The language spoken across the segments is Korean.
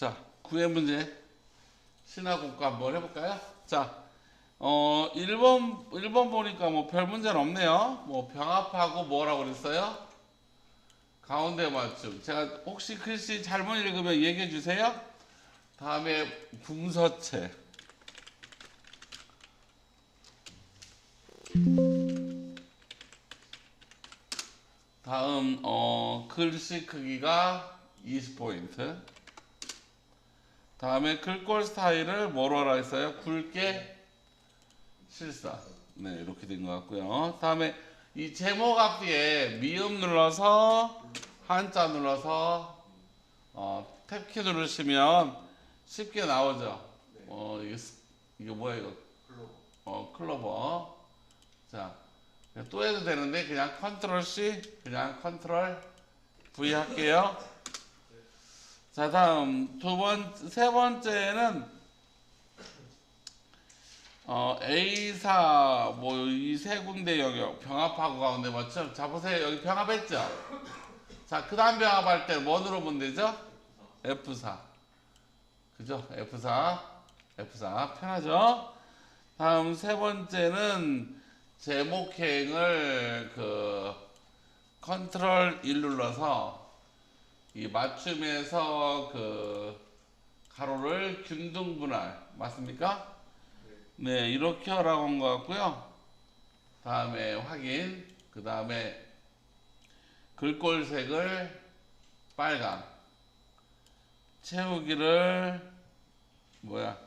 자, 구회 문제 신화국가 한번 해볼까요? 자, 어, 1번, 1번 보니까 뭐 별 문제는 없네요. 뭐 병합하고 뭐라고 그랬어요? 가운데 맞춤. 제가 혹시 글씨 잘못 읽으면 얘기해 주세요. 다음에 궁서체. 다음 어, 글씨 크기가 20포인트. 다음에 글꼴 스타일을 뭐로 하라 했어요? 굵게 실사. 네, 이렇게 된 것 같고요. 다음에 이 제목 앞뒤에 미음 눌러서 한자 눌러서 어, 탭키 누르시면 쉽게 나오죠. 어, 스- 이거 뭐야 이거? 어, 클로버. 자, 또 해도 되는데 그냥 컨트롤 C, 그냥 컨트롤 V 할게요. 자, 다음 두 번, 세 번째는 어, A사 뭐 이 세 군데 영역 병합하고 가운데 맞죠? 자 보세요 여기 병합했죠? 자 그다음 병합할 때뭐 누르면 되죠? F4 그죠? F4 F4 편하죠? 다음 세 번째는 제목행을 그 컨트롤 1 눌러서 이 맞춤에서 그 가로를 균등 분할 맞습니까? 네, 이렇게 하라고 한 것 같고요. 다음에 확인, 그 다음에 글꼴색을 빨강, 채우기를 뭐야?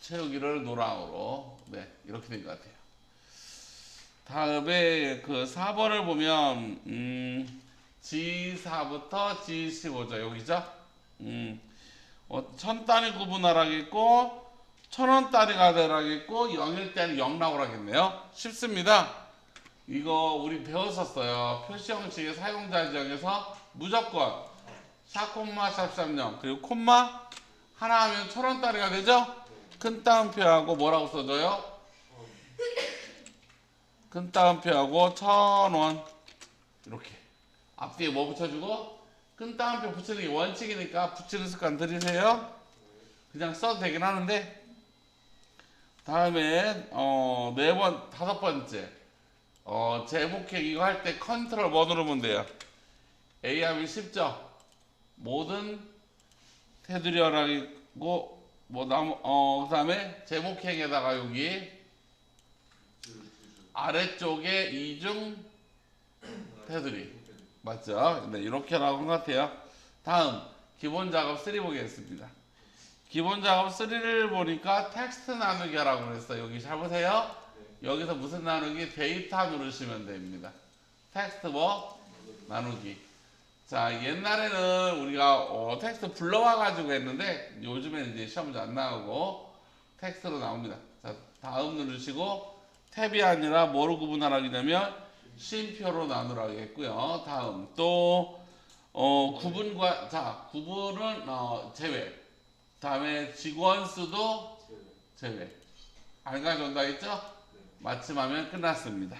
채우기를 노랑으로 네 이렇게 된 것 같아요. 다음에 그 4번을 보면 음, G4부터 G15죠 여기죠? 음, 어, 천 단위 구분하라겠고 천원 단위가 되라겠고 영일 때는 영 나오라겠네요. 쉽습니다. 이거 우리 배웠었어요. 표시 형식의 사용자 지역에서 무조건 샤 콤마 샵30 그리고 콤마 하나 하면 천원 단위가 되죠? 큰 따옴표하고 뭐라고 써줘요? 큰 따옴표하고 천원 이렇게 앞뒤에 뭐 붙여주고 큰 따옴표 붙이는 게 원칙이니까 붙이는 습관 들이세요. 그냥 써도 되긴 하는데 다음에 어, 네번 다섯 번째 어, 제목행 이거 할 때 컨트롤 뭐 누르면 돼요? A 하면 쉽죠? 모든 테두리어라고 뭐 남, 어, 그다음에 제목행에다가 여기 아래쪽에 이중 테두리 맞죠? 네, 이렇게 나온 것 같아요. 다음 기본 작업 3 보겠습니다. 기본 작업 3를 보니까 텍스트 나누기 하라고 그랬어요. 여기 잘 보세요. 여기서 무슨 나누기? 데이터 누르시면 됩니다. 텍스트 뭐? 나누기. 자, 옛날에는 우리가 어, 텍스트 불러와 가지고 했는데 요즘에는 이제 시험 문제 안 나오고 텍스트로 나옵니다. 자, 다음 누르시고 탭이 아니라 뭐로 구분하라냐면 쉼표로 나누라겠고요. 다음 또 어, 구분과 자 구분은 어, 제외. 다음에 직원 수도 제외. 안 가져온다 했죠? 마침하면 끝났습니다.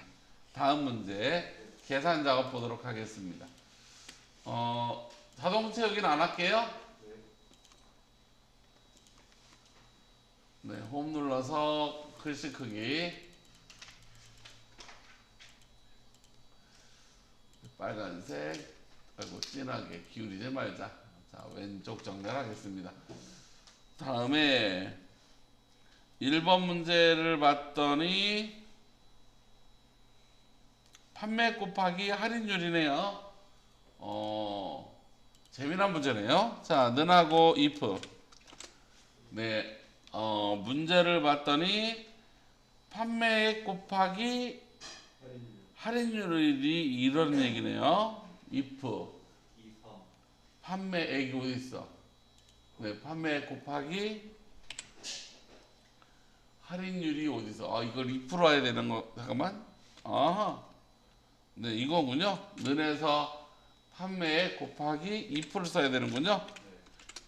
다음 문제 계산 작업 보도록 하겠습니다. 어, 자동 채우기는 안 할게요. 네, 홈 눌러서 글씨 크기 빨간색 아이고 진하게 기울이지 말자. 자 왼쪽 정렬하겠습니다. 다음에 1번 문제를 봤더니 판매 곱하기 할인율이네요. 어 재미난 문제네요. 자 는하고 if 네 어, 문제를 봤더니 판매 곱하기 할인율이 이런 얘기네요. if 판매액이 어디 있어? 네, 판매 곱하기 할인율이 어디 있어? 아, 이걸 2% 해야 되는 거 잠깐만. 아, 네, 이거군요. 은에서 판매액 곱하기 2% 써야 되는군요.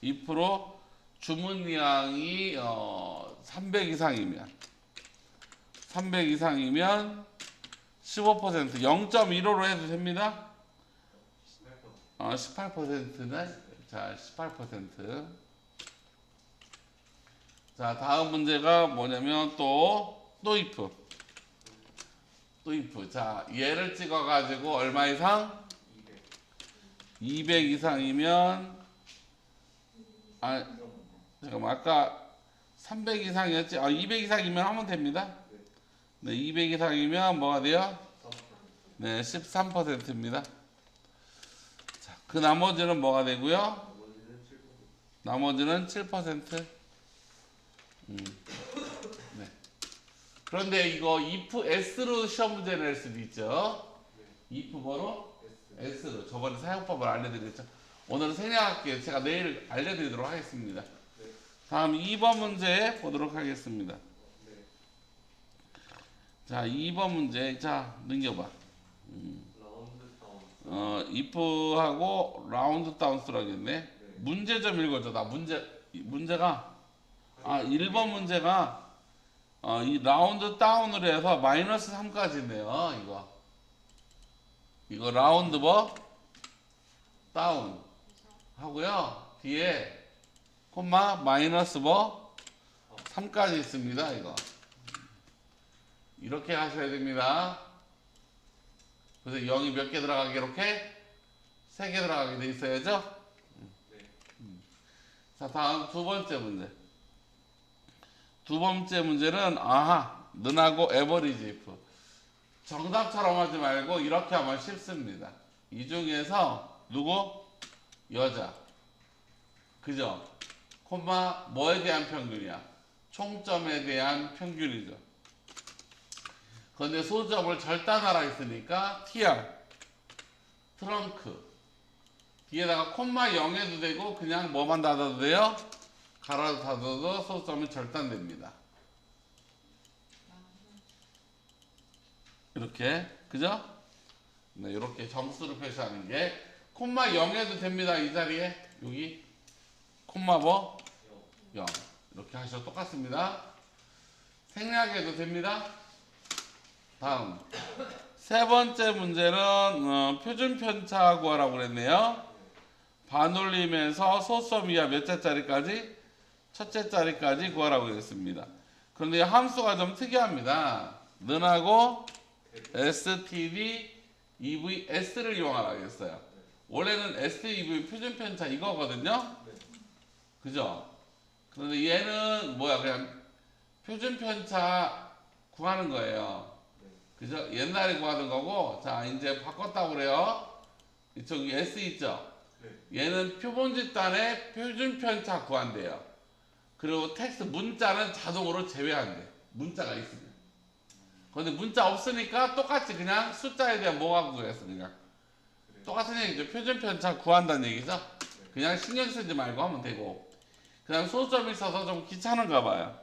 2% 주문량이 어, 300 이상이면 300 이상이면 15% 0.15로 해도 됩니다. 어, 18%는 자, 18%. 자, 다음 문제가 뭐냐면 또, 또 if. 또 if. 자, 얘를 찍어 가지고 얼마 이상? 200 이상이면, 아, 잠깐만, 아까 300 이상이었지? 아, 200 이상이면 하면 됩니다. 네, 200 이상이면 뭐가 돼요? 네, 13%입니다. 자, 그 나머지는 뭐가 되고요? 나머지는 7%. 음. 네. 그런데 이거 if s로 시험 문제 낼 수도 있죠. if 뭐로? s로. 저번에 사용법을 알려드렸죠. 오늘은 생략할게요. 제가 내일 알려드리도록 하겠습니다. 다음 2번 문제 보도록 하겠습니다. 자, 2번 문제. 자, 넘겨봐. 어, if하고 라운드 다운 쓰라겠네. 문제 좀 읽어줘. 나 문제 이 문제가 아 1번 문제가 어, 이 라운드 다운으로 해서 마이너스 3까지네요. 이거 이거 라운드 뭐 다운 하고요. 뒤에 콤마 마이너스 뭐 3까지 있습니다. 이거 이렇게 하셔야 됩니다. 그래서 0이 몇 개 들어가게 이렇게 세개 들어가게 돼 있어야죠. 음. 자 다음 두 번째 문제. 두 번째 문제는 아하 는하고 에버리지 if 정답처럼 하지 말고 이렇게 하면 쉽습니다. 이 중에서 누구 여자 그죠? 콤마 뭐에 대한 평균이야? 총점에 대한 평균이죠. 그런데 소점을 절단하라 했으니까 TR 트렁크 뒤에다가 콤마 0해도 되고 그냥 뭐만 닫아도 돼요? 가로도 닫아도 소점이 절단됩니다. 이렇게 그죠? 네, 이렇게 점수를 표시하는 게 콤마 0해도 됩니다. 이 자리에 여기 콤마 뭐? 0 이렇게 하셔도 똑같습니다. 생략해도 됩니다. 다음 세 번째 문제는 어, 표준 편차 구하라고 그랬네요. 반올림에서 소수점 이하 몇 자짜리까지? 첫째 자리까지 구하라고 그랬습니다. 그런데 이 함수가 좀 특이합니다. 는하고 std evs를 이용하라고 했어요. 원래는 std 표준 편차 이거거든요. 그죠? 그런데 얘는 뭐야 그냥 표준 편차 구하는 거예요. 그죠? 옛날에 구하던 거고, 자, 이제 바꿨다고 그래요. 이쪽이 S 있죠? 얘는 표본 집단의 표준 편차 구한대요. 그리고 텍스트 문자는 자동으로 제외한대. 문자가 있으면. 근데 문자 없으니까 똑같이 그냥 숫자에 대한 뭐가 구했어, 그냥. 똑같은 얘기죠. 표준 편차 구한다는 얘기죠? 그냥 신경 쓰지 말고 하면 되고. 그냥 소점이 있어서 좀 귀찮은가 봐요.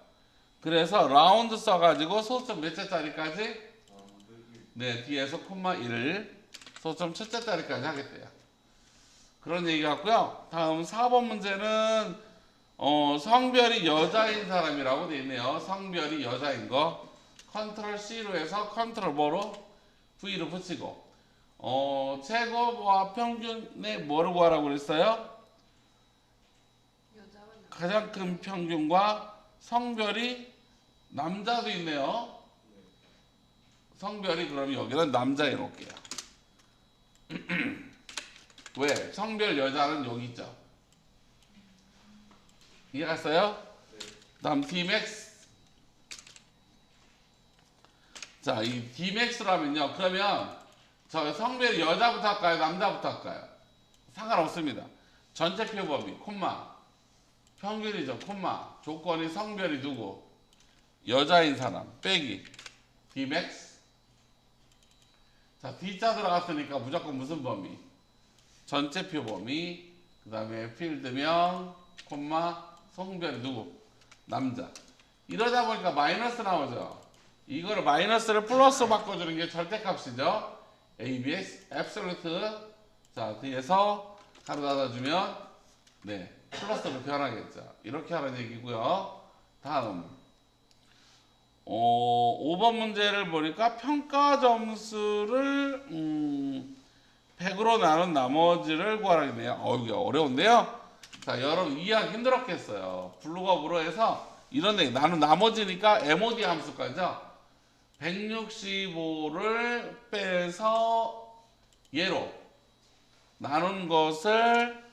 그래서 라운드 써가지고 소점 몇 자짜리까지? 네, 뒤에서 콤마 1을 소점 첫째 자리까지 하겠대요. 그런 얘기 같고요. 다음 4번 문제는 어, 성별이 여자인 사람이라고 돼 있네요. 성별이 여자인 거. 컨트롤 C로 해서 컨트롤 뭐로? V로 붙이고. 어, 최고와 평균의 뭐를 구하라고 그랬어요? 가장 큰 평균과 성별이 남자도 있네요. 성별이 그럼 여기는 남자 해놓을게요. 왜? 성별 여자는 여기 있죠. 이해 갔어요? 다음 Dmax. 자, 이 Dmax라면요. 그러면 저 성별 여자부터 할까요? 남자부터 할까요? 상관없습니다. 전체 표 범위, 콤마. 평균이죠, 콤마. 조건이 성별이 누구? 여자인 사람, 빼기. Dmax. 자, D자 들어갔으니까 무조건 무슨 범위? 전체 표 범위, 그 다음에 필드명, 콤마, 성별이 누구? 남자. 이러다 보니까 마이너스 나오죠. 이거를 마이너스를 플러스 바꿔주는 게 절대값이죠. ABS, absolute. 자, 뒤에서 가로 닫아주면, 네, 플러스로 변하겠죠. 이렇게 하는 얘기고요. 다음. 어, 5번 문제를 보니까 평가 점수를 음, 100으로 나눈 나머지를 구하라겠네요. 어, 이게 어려운데요. 자, 여러분 이해하기 힘들었겠어요. 블루업으로 해서 이런 데 나눈 나머지니까 MOD 함수까지요. 165를 빼서 얘로 나눈 것을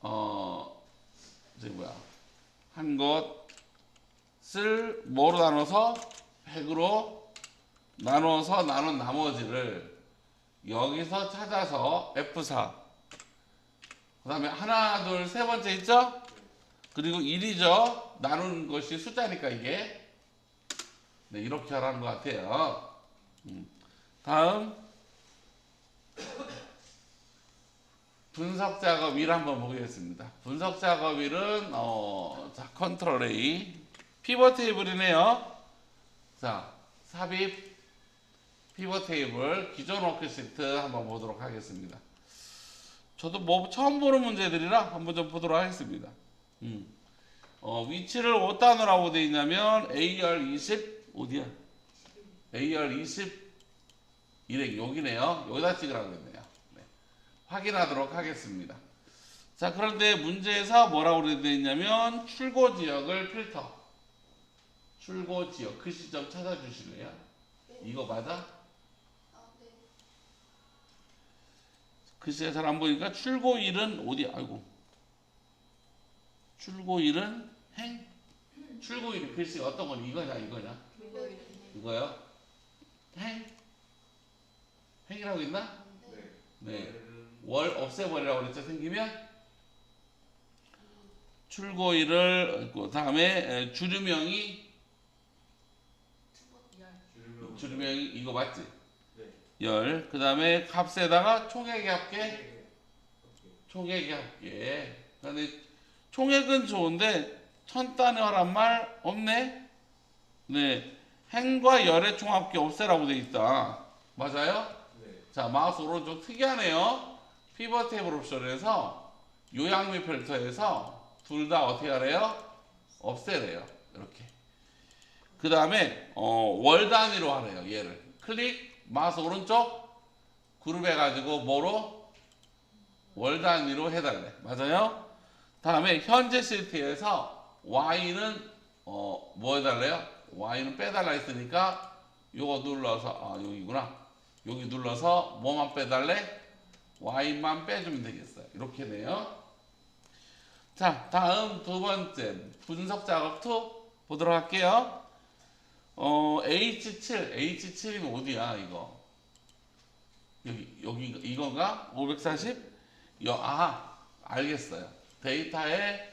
어 이제 뭐야 한 것 을 뭐로 나눠서? 100으로 나눠서 나눈 나머지를 여기서 찾아서 F4 그 다음에 하나 둘 세 번째 있죠? 그리고 1이죠? 나눈 것이 숫자니까 이게. 네 이렇게 하라는 것 같아요. 음. 다음. 분석 작업 1 한번 보겠습니다. 분석 작업 1은 어, 자 컨트롤 A 피벗 테이블이네요 자 삽입 피벗 테이블 기존 워크 시트 한번 보도록 하겠습니다. 저도 뭐 처음 보는 문제들이라 한번 좀 보도록 하겠습니다. 음. 어, 위치를 5단으로 되어 있냐면 AR 20 어디야? AR 20 일행 여기네요. 여기다 찍으라고 했네요. 네. 확인하도록 하겠습니다. 자 그런데 문제에서 뭐라고 되어 있냐면 출고 지역을 필터 출고 지역 글씨 좀 찾아주실래요? 이거 맞아? 글씨가 잘안 보니까 출고일은 어디 아이고. 출고일은 행? 출고일 글씨가 어떤 건 이거냐 이거냐? 이거요? 행? 행이라고 있나? 네월 없애버리라고 그랬죠 생기면? 출고일을 그 다음에 주류명이 주류명이 이거 맞지 열그 다음에 값에다가 총액의 합계 총액의 합계. 근데 총액은 좋은데 천 단위화란 말 없네. 네, 행과 열의 총합계 없애라고 돼 있다. 맞아요? 자, 마우스 오른쪽 특이하네요. 피벗 테이블 옵션에서 및 필터에서 둘 다 어떻게 하래요? 없애래요. 이렇게. 그 다음에 어, 월 단위로 하래요. 얘를 클릭 마우스 오른쪽 그룹 해가지고 뭐로 월 단위로 해달래. 맞아요? 다음에 현재 시트에서 y는 어, 뭐 해달래요? y는 빼달라 했으니까 요거 눌러서 아 여기구나. 여기 눌러서 뭐만 빼달래? y만 빼주면 되겠어요. 이렇게 돼요. 자, 다음 두 번째 분석 작업 2 보도록 할게요. 어, H7, H7이면 어디야, 이거? 여기, 여기, 이건가? 540? 여, 아, 알겠어요. 데이터의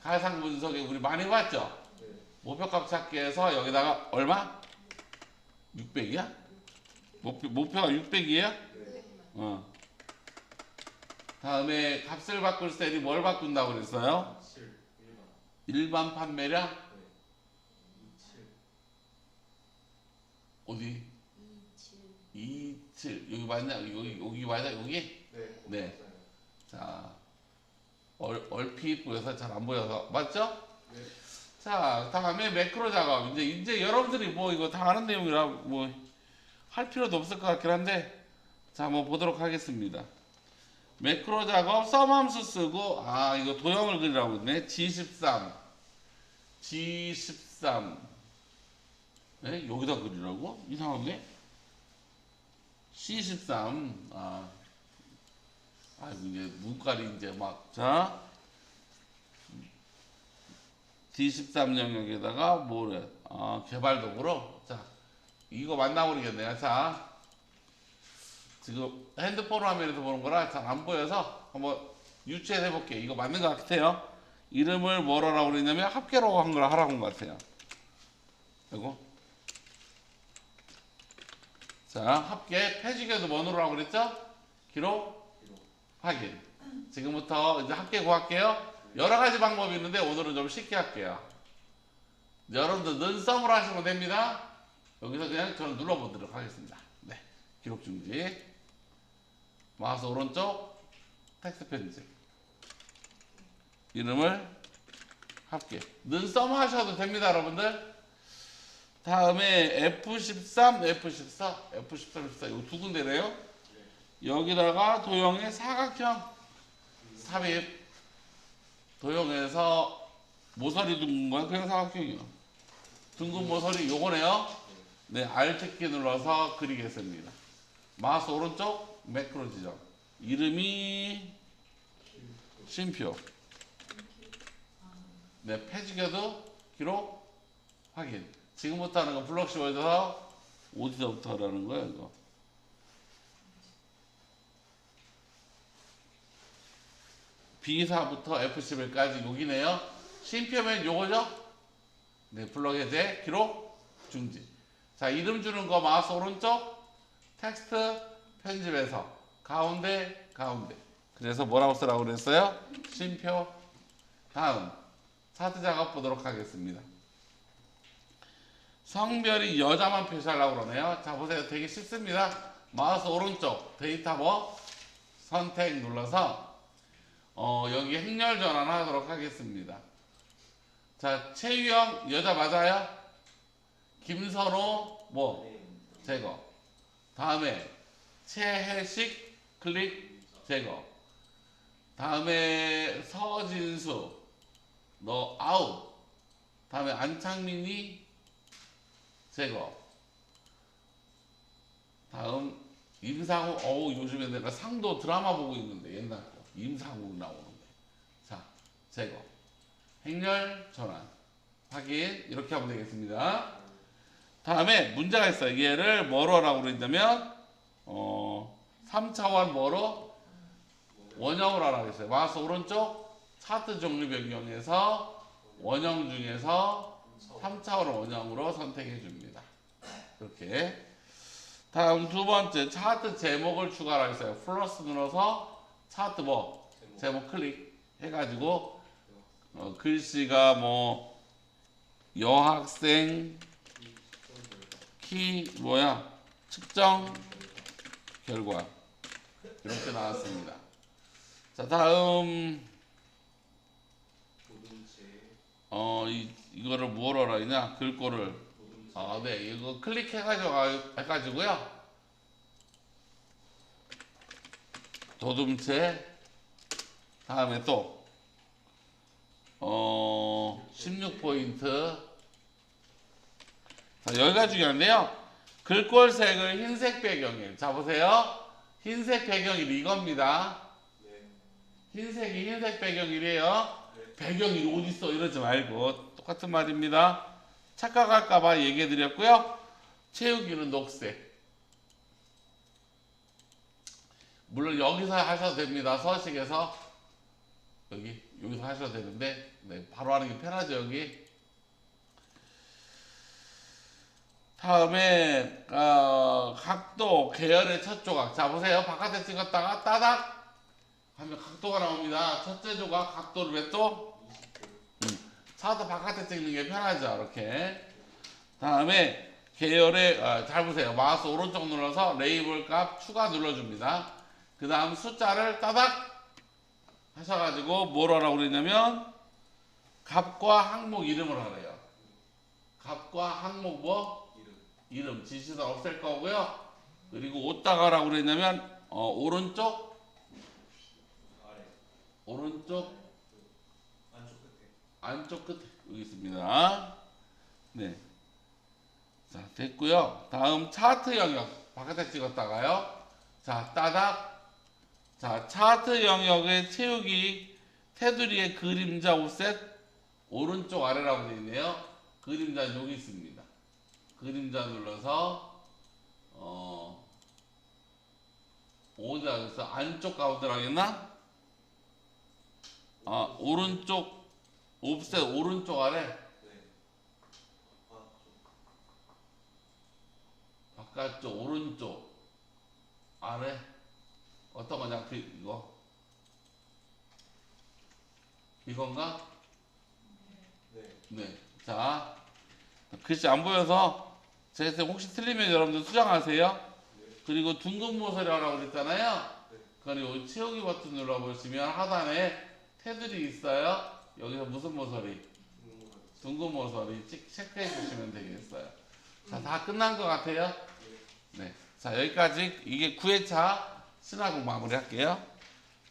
가상 분석에 우리 많이 봤죠? 목표값 찾기에서 여기다가 얼마? 600이야? 목표, 목표가 600이에요? 어. 다음에 값을 바꿀 셀이 뭘 바꾼다고 그랬어요? 일반 판매량? 어디? 27 여기 맞냐? 여기 여기 맞아? 여기? 네. 자 얼, 얼핏 보여서 잘 안 보여서 맞죠? 네. 자 다음에 매크로 작업 이제 이제 여러분들이 뭐 이거 다 아는 내용이라 뭐 할 필요도 없을 것 같긴 한데 자 한번 보도록 하겠습니다. 매크로 작업 썸함수 쓰고 아 이거 도형을 그리라고 했네 G13 G13 네? 여기다 그리라고? 이상하네 C13 아 아이고 이제 눈깔이 이제 막자 D13 영역에다가 뭐래 아 개발 도구로 자 이거 맞나 모르겠네요 자 지금 핸드폰 화면에서 보는 거라 잘 안 보여서 한번 유추해 볼게요. 이거 맞는 것 같아요. 이름을 뭐라고 그랬냐면 합계로 한걸 하라고 한 것 같아요. 이거. 자, 합계 폐지계도 뭐 넣으라고 그랬죠? 기록, 확인. 지금부터 이제 합계 구할게요. 여러 가지 방법이 있는데 오늘은 좀 쉽게 할게요. 여러분들 눈썹으로 하시면 됩니다. 여기서 그냥 저는 눌러보도록 하겠습니다. 네. 기록 중지. 마우스 오른쪽 텍스트 편집. 이름을 합계. 눈썹 하셔도 됩니다, 여러분들. 다음에 F13, F14, F13, F14 이거 두 군데네요. 여기다가 도형의 사각형 삽입. 도형에서 모서리 둥근 거야? 그냥 사각형이요. 둥근 모서리 요거네요. 네 Alt키 눌러서 그리겠습니다. 마우스 오른쪽 매크로 지정. 이름이 쉼표. 네 패지겨도 기록 확인 지금부터 하는 건 블록시 월드에서 어디서부터 하라는 거야 이거 B사부터 F11까지 여기네요. 쉼표면 요거죠? 네, 블록 해제, 기록, 중지. 자, 이름 주는 거 마우스 오른쪽, 텍스트, 편집해서 가운데, 가운데. 그래서 뭐라고 쓰라고 그랬어요? 쉼표. 다음, 차트 작업 보도록 하겠습니다. 성별이 여자만 표시하려고 그러네요. 자, 보세요. 되게 쉽습니다. 마우스 오른쪽, 데이터 뭐? 선택 눌러서 어, 여기 행렬 전환하도록 하겠습니다. 자, 최유영 여자 맞아요? 김선호 뭐 제거. 다음에 최혜식 클릭 제거. 다음에 서진수 너 아웃. 다음에 안창민이 제거. 다음 임상우 어우 요즘에 내가 상도 드라마 보고 있는데 옛날 거. 임상우 나오는데. 자 제거. 행렬 전환. 확인. 이렇게 하면 되겠습니다. 다음에 문제가 있어요. 얘를 뭐로 하라고 그랬냐면 어 3차원 뭐로? 원형으로 하라고 했어요. 마우스 오른쪽 차트 종류 변경에서 원형 중에서 3차원 원형으로 선택해 줍니다. 이렇게. 다음 두 번째 차트 제목을 추가하라 했어요. 플러스 눌러서 차트 뭐 제목 클릭 해가지고 어, 글씨가 뭐 여학생 키 뭐야? 측정 결과. 이렇게 나왔습니다. 자 다음. 어 이, 이거를 뭐로 하라 했냐 글꼴을 아, 네, 이거 클릭해가지고 해가지고요. 도둠체 다음에 또 어, 16포인트 자, 여기가 중요한데요. 글꼴색을 흰색 배경이에요. 자, 보세요. 흰색 배경이 이겁니다. 흰색이 흰색 배경이래요. 배경이 어디 있어 이러지 말고 똑같은 말입니다. 착각할까봐 얘기해 드렸고요. 채우기는 녹색. 물론 여기서 하셔도 됩니다. 서식에서 여기 여기서 하셔도 되는데 네, 바로 하는 게 편하죠 여기. 다음에 어, 각도 계열의 첫 조각. 자 보세요. 바깥에 찍었다가 따닥 하면 각도가 나옵니다. 첫째 조각 각도를 몇 도? 차도 바깥에 찍는 게 편하죠. 이렇게. 다음에 계열의 아, 잘 보세요. 마우스 오른쪽 눌러서 레이블 값 추가 눌러줍니다. 그 다음 숫자를 따닥 하셔가지고 뭘 하라고 그랬냐면 값과 항목 이름을 하래요. 값과 항목 뭐? 이름 지시선 없앨 거고요. 그리고 어디다가라고 그랬냐면 어, 오른쪽 오른쪽 안쪽 끝에 여기 있습니다. 네. 자, 됐고요. 다음 차트 영역 바깥에 찍었다가요. 자, 따닥. 자, 차트 영역의 채우기 테두리의 그림자 오셋 오른쪽 아래라고 되어 있네요. 그림자 여기 있습니다. 그림자 눌러서 어 어디다 그래서 안쪽 가운데라고 했나? 아, 오른쪽 옵셋 오른쪽 아래 바깥쪽 오른쪽 아래 어떤 거냐 그 이거 이건가? 네. 자 글씨 안 보여서 제가 혹시 틀리면 여러분들 수정하세요. 그리고 둥근 모서리 하라고 그랬잖아요. 그리고 채우기 버튼 눌러보시면 하단에 테두리 있어요. 여기서 무슨 모서리? 둥근 모서리 찍- 체크해 주시면 되겠어요. 자, 다 끝난 것 같아요. 네. 자, 여기까지 이게 9회차 신화공 마무리 할게요.